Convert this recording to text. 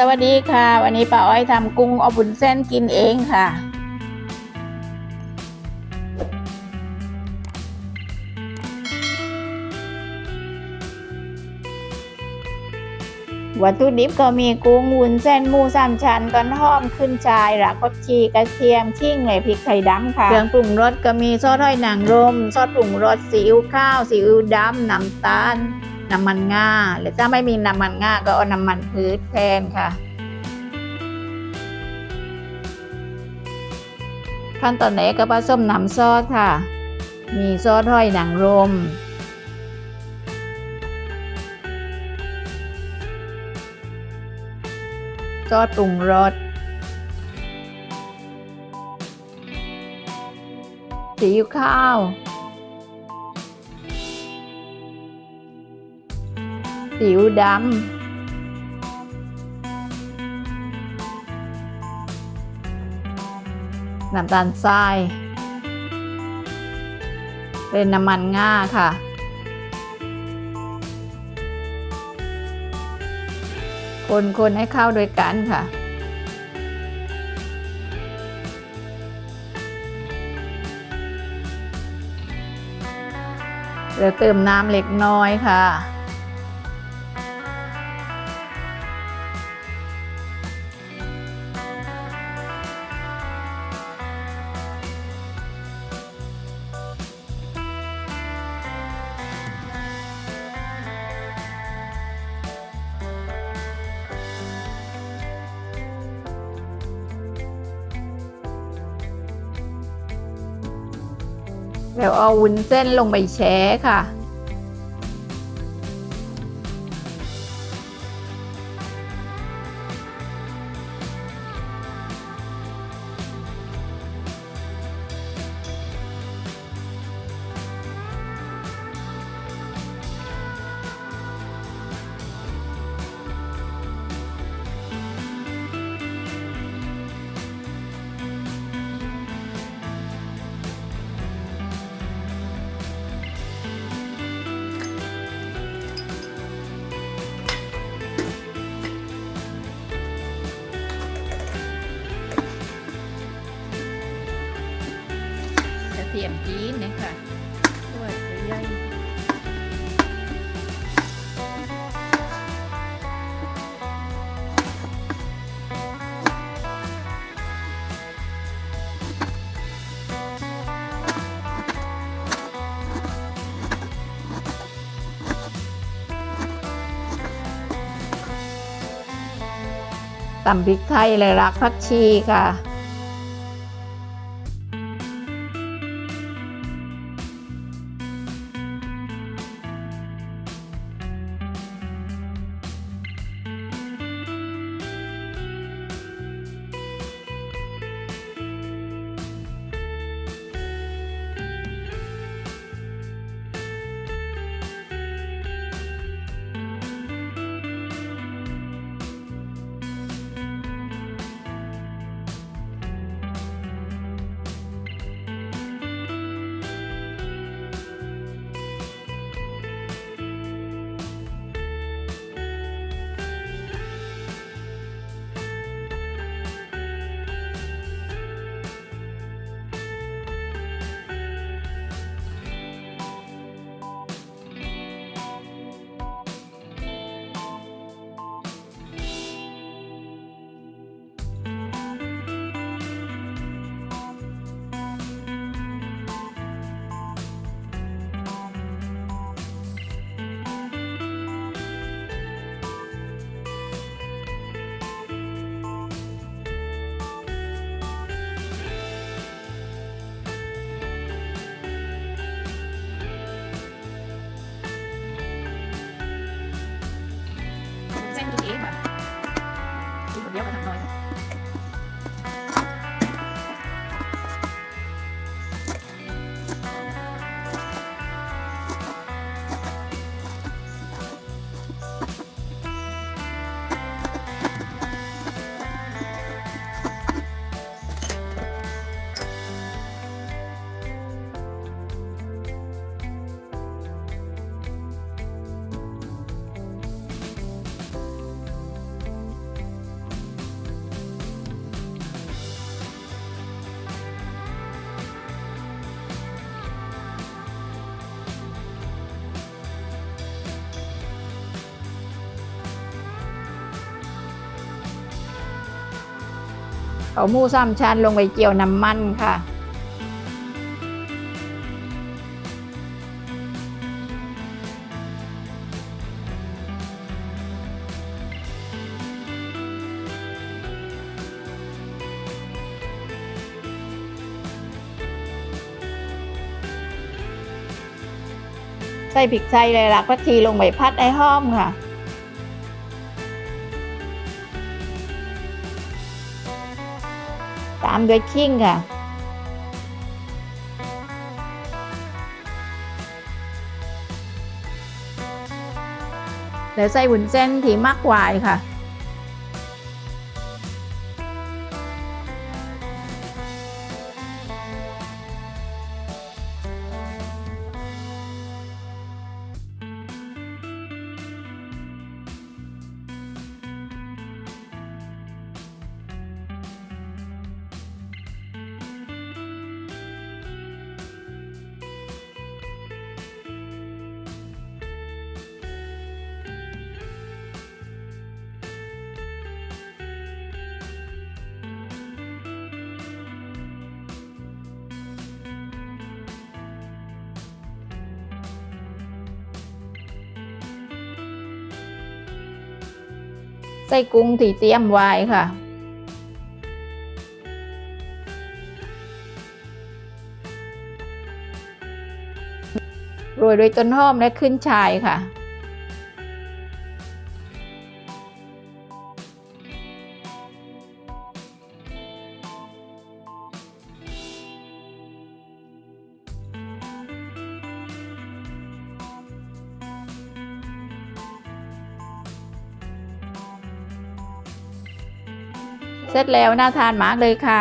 สวัสดีค่ะ วันนี้ป้าอ้อยทำกุ้งอบบุนเส้นกินเองค่ะ วัตถุดิบก็มีกุ้งวุ้นเส้นหมูสามชั้นต้นหอมขึ้นชายรากดชีกระเทียมขิงเลยพริกไทยดำค่ะ เครื่องปรุงรสก็มีซอสหอยนางรมซอสปรุงรสซีอิ๊วข้าวซีอิ๊วดำน้ำตาล น้ำมันงาหรือถ้าไม่มีน้ำมันงาก็เอาน้ำมันพืชแทนค่ะ ขั้นตอนไหนก็ผสมน้ำซอสค่ะ มีซอสหอยนางรมซอสปรุงรสซีอิ๊วข้าว สิวดำน้ำตาลทราย เป็นน้ำมันง่าค่ะคนๆให้เข้าด้วยกันค่ะ แล้วเติมน้ำเล็กน้อยค่ะ แล้วเอาวุ้นเส้นลงไปแช่ค่ะ มจีนนี่ค่ะด้วยใหญ่ตำพริกไทยและรักผักชีค่ะ คลิเดียวกันหน่อย เอาหมูสามชั้นลงไปเจียวน้ำมันค่ะ ใส่พริกไทยเลยล่ะก็ทีลงไปพัดให้หอมค่ะ ตามด้วยขิงค่ะ แล้วใส่วุ้นเส้นที่มักกวาค่ะ ใส่กุ้งที่เตรียมไว้ค่ะ โรยด้วยต้นหอมและขึ้นชายค่ะ เสร็จแล้วน่าทานมากเลยค่ะ